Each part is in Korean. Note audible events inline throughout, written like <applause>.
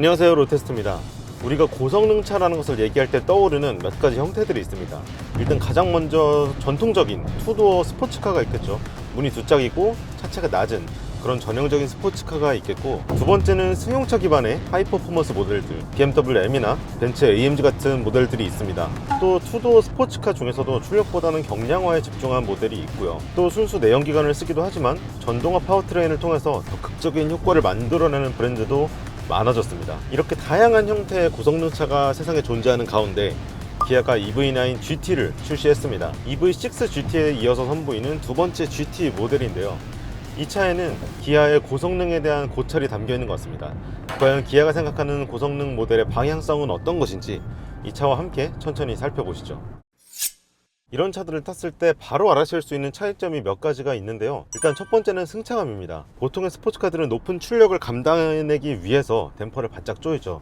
안녕하세요 로테스트입니다. 우리가 고성능 차라는 것을 얘기할 때 떠오르는 몇 가지 형태들이 있습니다. 일단 가장 먼저 전통적인 투도어 스포츠카가 있겠죠. 문이 두 짝이고 차체가 낮은 그런 전형적인 스포츠카가 있겠고 두 번째는 승용차 기반의 하이 퍼포먼스 모델들 BMW M이나 벤츠 AMG 같은 모델들이 있습니다. 또 투도어 스포츠카 중에서도 출력보다는 경량화에 집중한 모델이 있고요. 또 순수 내연기관을 쓰기도 하지만 전동화 파워트레인을 통해서 더 극적인 효과를 만들어내는 브랜드도 많아졌습니다. 이렇게 다양한 형태의 고성능차가 세상에 존재하는 가운데 기아가 EV9 GT를 출시했습니다. EV6 GT에 이어서 선보이는 두 번째 GT 모델인데요. 이 차에는 기아의 고성능에 대한 고찰이 담겨 있는 것 같습니다. 과연 기아가 생각하는 고성능 모델의 방향성은 어떤 것인지 이 차와 함께 천천히 살펴보시죠. 이런 차들을 탔을 때 바로 알아챌 수 있는 차이점이 몇 가지가 있는데요. 일단 첫 번째는 승차감입니다. 보통의 스포츠카들은 높은 출력을 감당해내기 위해서 댐퍼를 바짝 조이죠.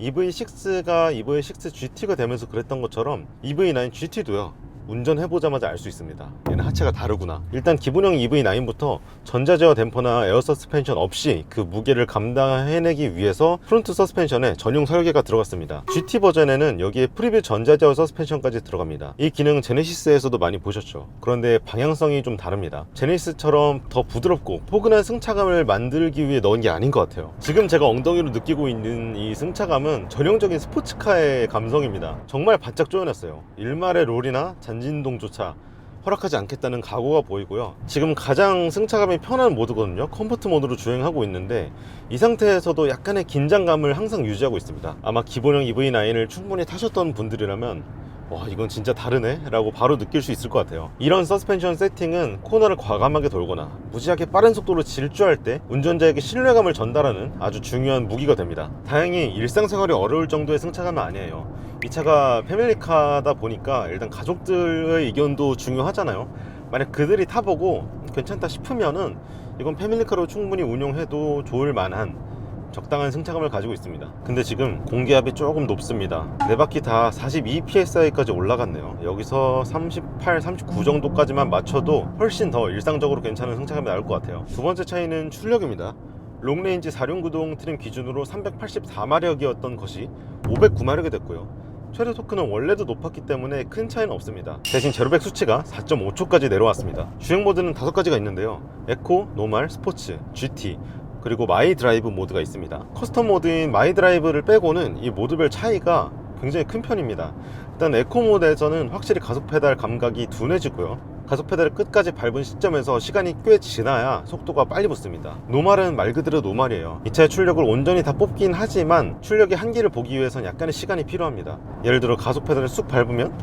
EV6가 EV6 GT가 되면서 그랬던 것처럼 EV9 GT도요. 운전해보자마자 알 수 있습니다. 얘는 하체가 다르구나. 일단 기본형 EV9부터 전자제어 댐퍼나 에어 서스펜션 없이 그 무게를 감당해내기 위해서 프론트 서스펜션에 전용 설계가 들어갔습니다. GT 버전에는 여기에 프리뷰 전자제어 서스펜션까지 들어갑니다. 이 기능 제네시스에서도 많이 보셨죠. 그런데 방향성이 좀 다릅니다. 제네시스처럼 더 부드럽고 포근한 승차감을 만들기 위해 넣은 게 아닌 것 같아요. 지금 제가 엉덩이로 느끼고 있는 이 승차감은 전형적인 스포츠카의 감성입니다. 정말 바짝 조여놨어요. 일말의 롤이나 잔 진동조차 허락하지 않겠다는 각오가 보이고요. 지금 가장 승차감이 편한 모드거든요. 컴포트 모드로 주행하고 있는데 이 상태에서도 약간의 긴장감을 항상 유지하고 있습니다. 아마 기본형 EV9을 충분히 타셨던 분들이라면 와 이건 진짜 다르네 라고 바로 느낄 수 있을 것 같아요 이런 서스펜션 세팅은 코너를 과감하게 돌거나 무지하게 빠른 속도로 질주할 때 운전자에게 신뢰감을 전달하는 아주 중요한 무기가 됩니다 다행히 일상생활이 어려울 정도의 승차감은 아니에요 이 차가 패밀리카다 보니까 일단 가족들의 의견도 중요하잖아요. 만약 그들이 타보고 괜찮다 싶으면은 이건 패밀리카로 충분히 운용해도 좋을 만한 적당한 승차감을 가지고 있습니다. 근데 지금 공기압이 조금 높습니다. 네 바퀴 다 42 psi까지 올라갔네요. 여기서 38, 39 정도까지만 맞춰도 훨씬 더 일상적으로 괜찮은 승차감이 나올 것 같아요. 두 번째 차이는 출력입니다. 롱레인지 4륜구동 트림 기준으로 384마력이었던 것이 509마력이 됐고요 최대 토크는 원래도 높았기 때문에 큰 차이는 없습니다. 대신 제로백 수치가 4.5초까지 내려왔습니다. 주행 모드는 5가지가 있는데요. 에코, 노말, 스포츠, GT 그리고 마이 드라이브 모드가 있습니다. 커스텀 모드인 마이 드라이브를 빼고는 이 모드별 차이가 굉장히 큰 편입니다. 일단 에코 모드에서는 확실히 가속 페달 감각이 둔해지고요 가속 페달을 끝까지 밟은 시점에서 시간이 꽤 지나야 속도가 빨리 붙습니다. 노말은 말 그대로 노말이에요. 이 차의 출력을 온전히 다 뽑긴 하지만 출력의 한계를 보기 위해선 약간의 시간이 필요합니다. 예를 들어 가속 페달을 쑥 밟으면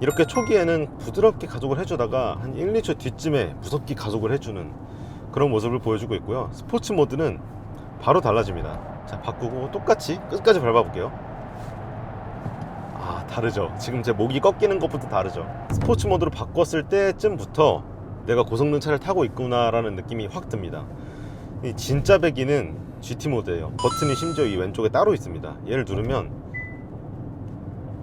이렇게 초기에는 부드럽게 가속을 해주다가 한 1, 2초 뒤쯤에 무섭게 가속을 해주는 그런 모습을 보여주고 있고요. 스포츠 모드는 바로 달라집니다. 자 바꾸고 똑같이 끝까지 밟아볼게요 아 다르죠. 지금 제 목이 꺾이는 것부터 다르죠. 스포츠 모드로 바꿨을 때쯤부터 내가 고성능 차를 타고 있구나 라는 느낌이 확 듭니다. 이 진짜 배기는 GT 모드예요. 버튼이 심지어 이 왼쪽에 따로 있습니다. 얘를 누르면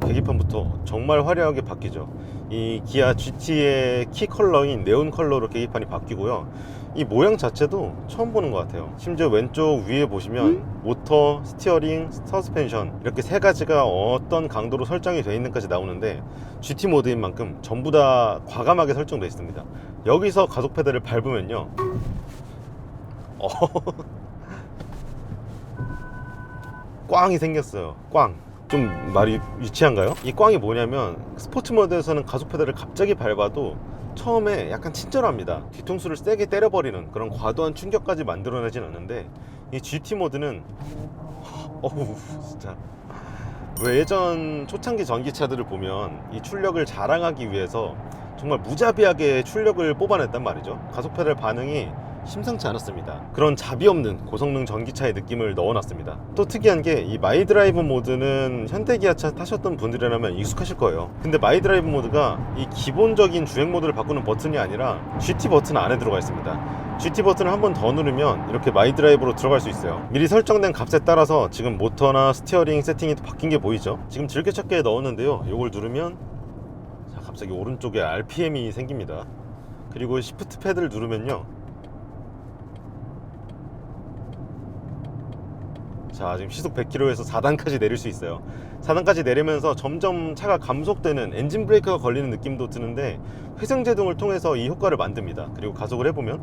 계기판부터 정말 화려하게 바뀌죠. 이 기아 GT의 키 컬러인 네온 컬러로 계기판이 바뀌고요 이 모양 자체도 처음 보는 것 같아요. 심지어 왼쪽 위에 보시면 모터, 스티어링, 서스펜션 이렇게 세 가지가 어떤 강도로 설정이 되어 있는까지 나오는데 GT 모드인 만큼 전부 다 과감하게 설정되어 있습니다. 여기서 가속 페달을 밟으면요. 어... <laughs> 꽝이 생겼어요. 꽝. 좀 말이 유치한가요? 이 꽝이 뭐냐면 스포츠 모드에서는 가속 페달을 갑자기 밟아도 처음에 약간 친절합니다. 뒤통수를 세게 때려버리는 그런 과도한 충격까지 만들어내진 않는데 이 GT 모드는 <laughs> 어우 진짜. 왜 예전 초창기 전기차들을 보면 이 출력을 자랑하기 위해서 정말 무자비하게 출력을 뽑아냈단 말이죠. 가속 페달 반응이 심상치 않았습니다. 그런 자비 없는 고성능 전기차의 느낌을 넣어놨습니다. 또 특이한 게 이 마이드라이브 모드는 현대 기아차 타셨던 분들이라면 익숙하실 거예요. 근데 마이드라이브 모드가 이 기본적인 주행 모드를 바꾸는 버튼이 아니라 GT 버튼 안에 들어가 있습니다. GT 버튼을 한 번 더 누르면 이렇게 마이드라이브로 들어갈 수 있어요. 미리 설정된 값에 따라서 지금 모터나 스티어링 세팅이 바뀐 게 보이죠? 지금 즐겨찾기에 넣었는데요. 이걸 누르면 자 갑자기 오른쪽에 RPM이 생깁니다. 그리고 시프트 패드를 누르면요 자 지금 시속 100km에서 4단까지 내릴 수 있어요. 4단까지 내리면서 점점 차가 감속되는 엔진 브레이크가 걸리는 느낌도 드는데 회생 제동을 통해서 이 효과를 만듭니다. 그리고 가속을 해보면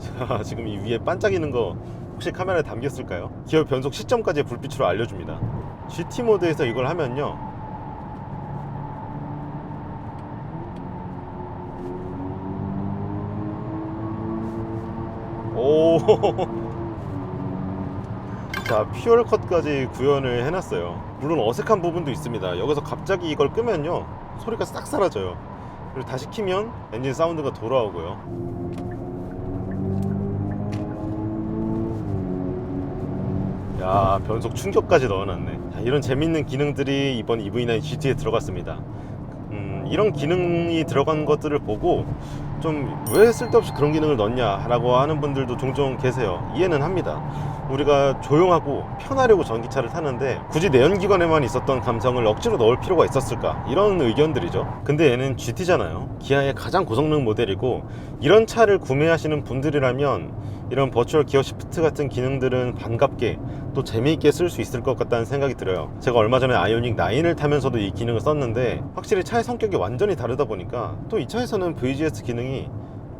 <laughs> 자 지금 이 위에 반짝이는 거 혹시 카메라에 담겼을까요? 기어 변속 시점까지 불빛으로 알려줍니다. GT 모드에서 이걸 하면요 <laughs> 자, 퓨얼 컷까지 구현을 해놨어요. 물론 어색한 부분도 있습니다. 여기서 갑자기 이걸 끄면요. 소리가 싹 사라져요. 그리고 다시 키면 엔진 사운드가 돌아오고요. 야, 변속 충격까지 넣어놨네. 자, 이런 재밌는 기능들이 이번 EV9 GT에 들어갔습니다. 음, 이런 기능이 들어간 것들을 보고 좀 왜 쓸데없이 그런 기능을 넣냐라고 하는 분들도 종종 계세요. 이해는 합니다. 우리가 조용하고 편하려고 전기차를 타는데 굳이 내연기관에만 있었던 감성을 억지로 넣을 필요가 있었을까? 이런 의견들이죠. 근데 얘는 GT잖아요. 기아의 가장 고성능 모델이고 이런 차를 구매하시는 분들이라면 이런 버추얼 기어 시프트 같은 기능들은 반갑게 또 재미있게 쓸 수 있을 것 같다는 생각이 들어요. 제가 얼마 전에 아이오닉 9을 타면서도 이 기능을 썼는데 확실히 차의 성격이 완전히 다르다 보니까 또 이 차에서는 VGS 기능이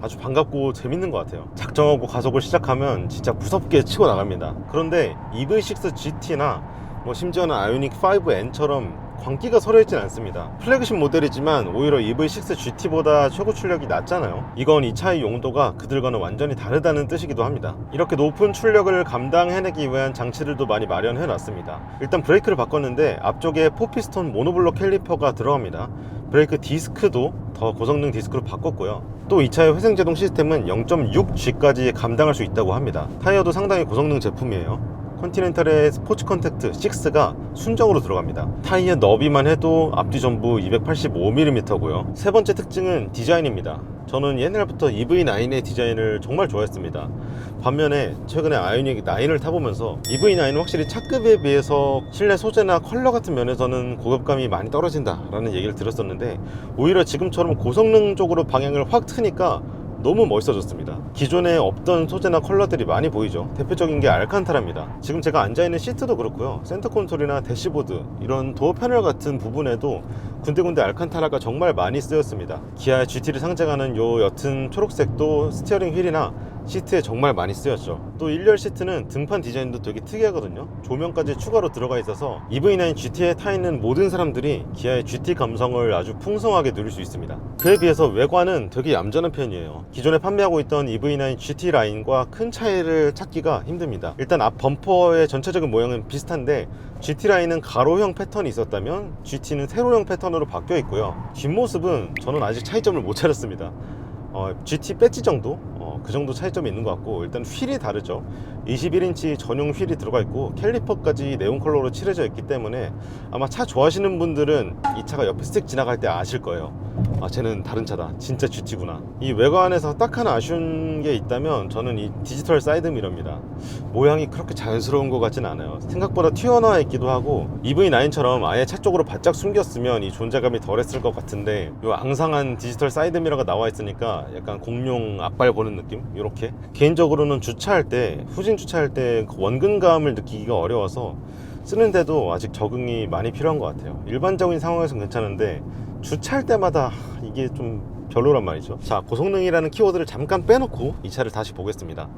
아주 반갑고 재밌는 것 같아요. 작정하고 가속을 시작하면 진짜 무섭게 치고 나갑니다. 그런데 EV6 GT나 뭐 심지어는 아이오닉 5N처럼 광기가 서려있진 않습니다. 플래그십 모델이지만 오히려 EV6 GT보다 최고 출력이 낮잖아요. 이건 이 차의 용도가 그들과는 완전히 다르다는 뜻이기도 합니다. 이렇게 높은 출력을 감당해내기 위한 장치들도 많이 마련해 놨습니다. 일단 브레이크를 바꿨는데 앞쪽에 포피스톤 모노블록 캘리퍼가 들어갑니다. 브레이크 디스크도 더 고성능 디스크로 바꿨고요. 또이 차의 회생 제동 시스템은 0.6G까지 감당할 수 있다고 합니다. 타이어도 상당히 고성능 제품이에요. 컨티넨탈의 스포츠 컨택트 6가 순정으로 들어갑니다. 타이어 너비만 해도 앞뒤 전부 285mm고요. 세 번째 특징은 디자인입니다. 저는 옛날부터 EV9의 디자인을 정말 좋아했습니다. 반면에 최근에 아이오닉 9을 타보면서 EV9은 확실히 차급에 비해서 실내 소재나 컬러 같은 면에서는 고급감이 많이 떨어진다라는 얘기를 들었었는데 오히려 지금처럼 고성능 쪽으로 방향을 확 트니까 너무 멋있어졌습니다. 기존에 없던 소재나 컬러들이 많이 보이죠. 대표적인 게 알칸타라입니다. 지금 제가 앉아있는 시트도 그렇고요. 센터 콘솔이나 대시보드 이런 도어 패널 같은 부분에도 군데군데 알칸타라가 정말 많이 쓰였습니다. 기아 GT를 상징하는 요 옅은 초록색도 스티어링 휠이나 시트에 정말 많이 쓰였죠. 또 1열 시트는 등판 디자인도 되게 특이하거든요. 조명까지 추가로 들어가 있어서 EV9 GT에 타 있는 모든 사람들이 기아의 GT 감성을 아주 풍성하게 누릴 수 있습니다. 그에 비해서 외관은 되게 얌전한 편이에요. 기존에 판매하고 있던 EV9 GT 라인과 큰 차이를 찾기가 힘듭니다. 일단 앞 범퍼의 전체적인 모양은 비슷한데 GT 라인은 가로형 패턴이 있었다면 GT는 세로형 패턴으로 바뀌어 있고요. 뒷모습은 저는 아직 차이점을 못 찾았습니다. 어, GT 배지 정도? 어, 그 정도 차이점이 있는 것 같고 일단 휠이 다르죠. 21인치 전용 휠이 들어가 있고 캘리퍼까지 네온 컬러로 칠해져 있기 때문에 아마 차 좋아하시는 분들은 이 차가 옆에 쓱 지나갈 때 아실 거예요. 아 쟤는 다른 차다. 진짜 GT구나. 이 외관에서 딱 하나 아쉬운 게 있다면 저는 이 디지털 사이드 미러입니다. 모양이 그렇게 자연스러운 것 같진 않아요. 생각보다 튀어나와 있기도 하고 EV9처럼 아예 차 쪽으로 바짝 숨겼으면 이 존재감이 덜했을 것 같은데 이 앙상한 디지털 사이드 미러가 나와 있으니까 약간 공룡 앞발 보는 느낌 이렇게. 개인적으로는 주차할 때 후진 주차할 때그 원근감을 느끼기가 어려워서 쓰는데도 아직 적응이 많이 필요한 것 같아요. 일반적인 상황에서는 괜찮은데 주차할 때마다 이게 좀 별로란 말이죠. 자 고성능이라는 키워드를 잠깐 빼놓고 이 차를 다시 보겠습니다.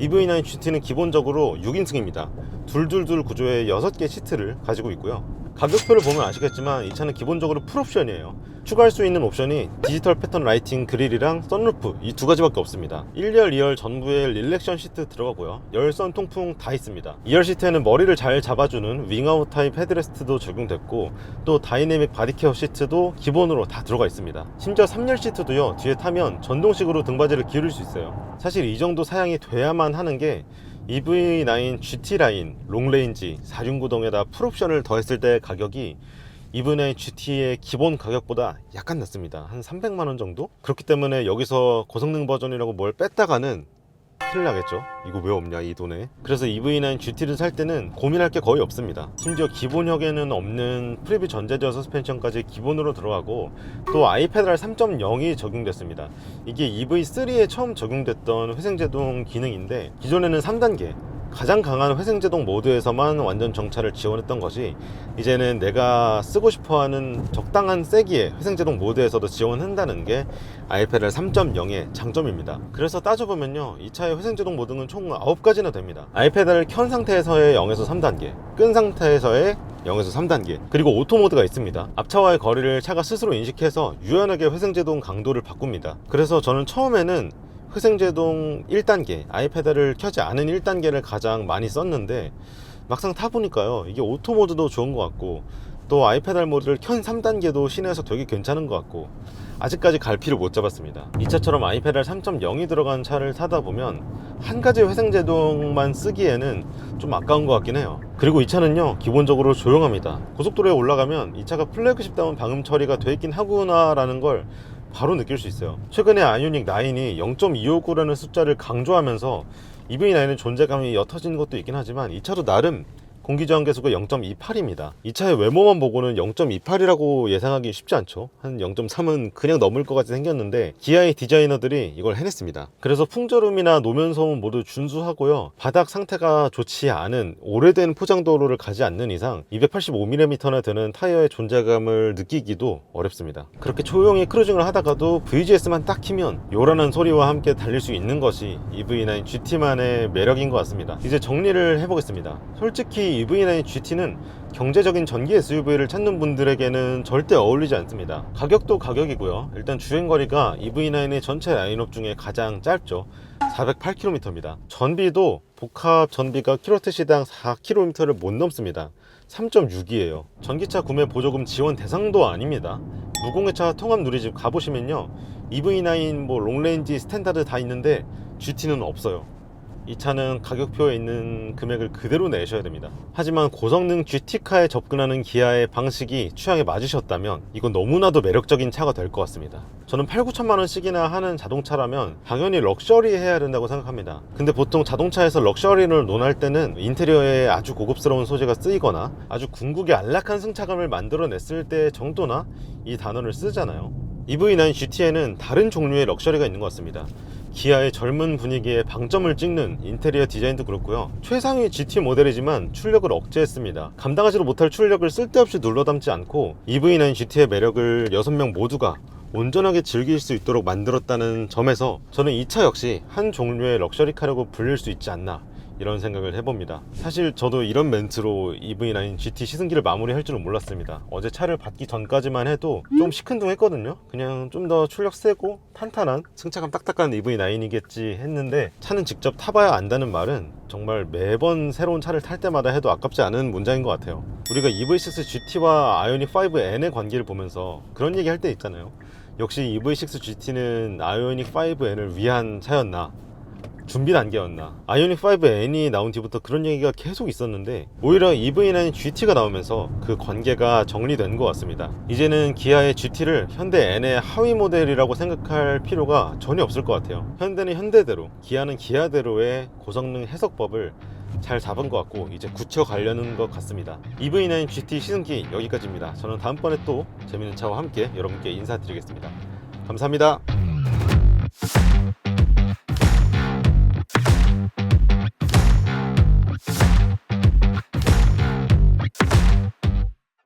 EV9 GT는 기본적으로 6인승입니다. 둘둘둘 구조의 6개 시트를 가지고 있고요 가격표를 보면 아시겠지만 이 차는 기본적으로 풀옵션이에요. 추가할 수 있는 옵션이 디지털 패턴 라이팅 그릴이랑 썬루프 이 두 가지밖에 없습니다. 1열, 2열 전부에 릴렉션 시트 들어가고요. 열선 통풍 다 있습니다. 2열 시트에는 머리를 잘 잡아주는 윙아웃 타입 헤드레스트도 적용됐고 또 다이내믹 바디케어 시트도 기본으로 다 들어가 있습니다. 심지어 3열 시트도요 뒤에 타면 전동식으로 등받이를 기울일 수 있어요. 사실 이 정도 사양이 돼야만 하는 게 EV9 GT 라인 롱레인지 4중구동에다 풀옵션을 더했을 때 가격이 이번에 GT의 기본 가격보다 약간 낮습니다. 한 300만 원 정도? 그렇기 때문에 여기서 고성능 버전이라고 뭘 뺐다가는 큰일 나겠죠? 이거 왜 없냐 이 돈에. 그래서 EV9 GT를 살 때는 고민할 게 거의 없습니다. 심지어 기본형에는 없는 프리뷰 전자제어 서스펜션까지 기본으로 들어가고 또 아이패드R 3.0이 적용됐습니다. 이게 EV3에 처음 적용됐던 회생제동 기능인데 기존에는 3단계 가장 강한 회생제동 모드에서만 완전 정차를 지원했던 것이 이제는 내가 쓰고 싶어하는 적당한 세기의 회생제동 모드에서도 지원한다는 게 아이패드 3.0의 장점입니다. 그래서 따져보면요, 이 차의 회생제동 모드는 총 9가지나 됩니다. 아이패드를 켠 상태에서의 0에서 3단계, 끈 상태에서의 0에서 3단계, 그리고 오토 모드가 있습니다. 앞차와의 거리를 차가 스스로 인식해서 유연하게 회생제동 강도를 바꿉니다. 그래서 저는 처음에는 회생제동 1단계, 아이패드를 켜지 않은 1단계를 가장 많이 썼는데 막상 타보니까요, 이게 오토 모드도 좋은 것 같고 또 아이패드 모드를 켠 3단계도 시내에서 되게 괜찮은 것 같고 아직까지 갈피를 못 잡았습니다. 이 차처럼 아이패드 3.0이 들어간 차를 타다 보면 한 가지 회생제동만 쓰기에는 좀 아까운 것 같긴 해요. 그리고 이 차는요 기본적으로 조용합니다. 고속도로에 올라가면 이 차가 플래그십다운 방음 처리가 돼 있긴 하구나 라는 걸 바로 느낄 수 있어요. 최근에 아이오닉 9이 0.259라는 숫자를 강조하면서 EV9의 존재감이 옅어진 것도 있긴 하지만 이 차도 나름 공기저항계수가 0.28입니다. 이 차의 외모만 보고는 0.28이라고 예상하기 쉽지 않죠. 한 0.3은 그냥 넘을 것 같이 생겼는데 기아의 디자이너들이 이걸 해냈습니다. 그래서 풍절음이나 노면 소음 모두 준수하고요. 바닥 상태가 좋지 않은 오래된 포장도로를 가지 않는 이상 285mm나 되는 타이어의 존재감을 느끼기도 어렵습니다. 그렇게 조용히 크루징을 하다가도 VGS만 딱 키면 요란한 소리와 함께 달릴 수 있는 것이 EV9 GT만의 매력인 것 같습니다. 이제 정리를 해보겠습니다. 솔직히 EV9 GT는 경제적인 전기 SUV를 찾는 분들에게는 절대 어울리지 않습니다. 가격도 가격이고요. 일단 주행거리가 EV9의 전체 라인업 중에 가장 짧죠. 408km입니다. 전비도 복합 전비가 킬로트 시당 4km를 못 넘습니다. 3.6이에요. 전기차 구매 보조금 지원 대상도 아닙니다. 무공해차 통합 누리집 가보시면요. EV9 뭐 롱레인지 스탠다드 다 있는데 GT는 없어요. 이 차는 가격표에 있는 금액을 그대로 내셔야 됩니다. 하지만 고성능 GT카에 접근하는 기아의 방식이 취향에 맞으셨다면 이건 너무나도 매력적인 차가 될 것 같습니다. 저는 8, 9천만 원씩이나 하는 자동차라면 당연히 럭셔리 해야 된다고 생각합니다. 근데 보통 자동차에서 럭셔리를 논할 때는 인테리어에 아주 고급스러운 소재가 쓰이거나 아주 궁극의 안락한 승차감을 만들어냈을 때 정도나 이 단어를 쓰잖아요. EV9 GT에는 다른 종류의 럭셔리가 있는 것 같습니다. 기아의 젊은 분위기에 방점을 찍는 인테리어 디자인도 그렇고요. 최상위 GT 모델이지만 출력을 억제했습니다. 감당하지도 못할 출력을 쓸데없이 눌러 담지 않고 EV9 GT의 매력을 6명 모두가 온전하게 즐길 수 있도록 만들었다는 점에서 저는 이 차 역시 한 종류의 럭셔리카라고 불릴 수 있지 않나 이런 생각을 해봅니다. 사실 저도 이런 멘트로 EV9 GT 시승기를 마무리할 줄은 몰랐습니다. 어제 차를 받기 전까지만 해도 좀 시큰둥했거든요. 그냥 좀 더 출력 세고 탄탄한 승차감 딱딱한 EV9이겠지 했는데 차는 직접 타봐야 안다는 말은 정말 매번 새로운 차를 탈 때마다 해도 아깝지 않은 문장인 것 같아요. 우리가 EV6 GT와 아이오닉 5N의 관계를 보면서 그런 얘기 할 때 있잖아요. 역시 EV6 GT는 아이오닉 5N을 위한 차였나 준비 단계였나? 아이오닉 5N이 나온 뒤부터 그런 얘기가 계속 있었는데 오히려 EV9 GT가 나오면서 그 관계가 정리된 것 같습니다. 이제는 기아의 GT를 현대 N의 하위 모델이라고 생각할 필요가 전혀 없을 것 같아요. 현대는 현대대로 기아는 기아대로의 고성능 해석법을 잘 잡은 것 같고 이제 굳혀가려는 것 같습니다. EV9 GT 시승기 여기까지입니다. 저는 다음번에 또 재밌는 차와 함께 여러분께 인사드리겠습니다. 감사합니다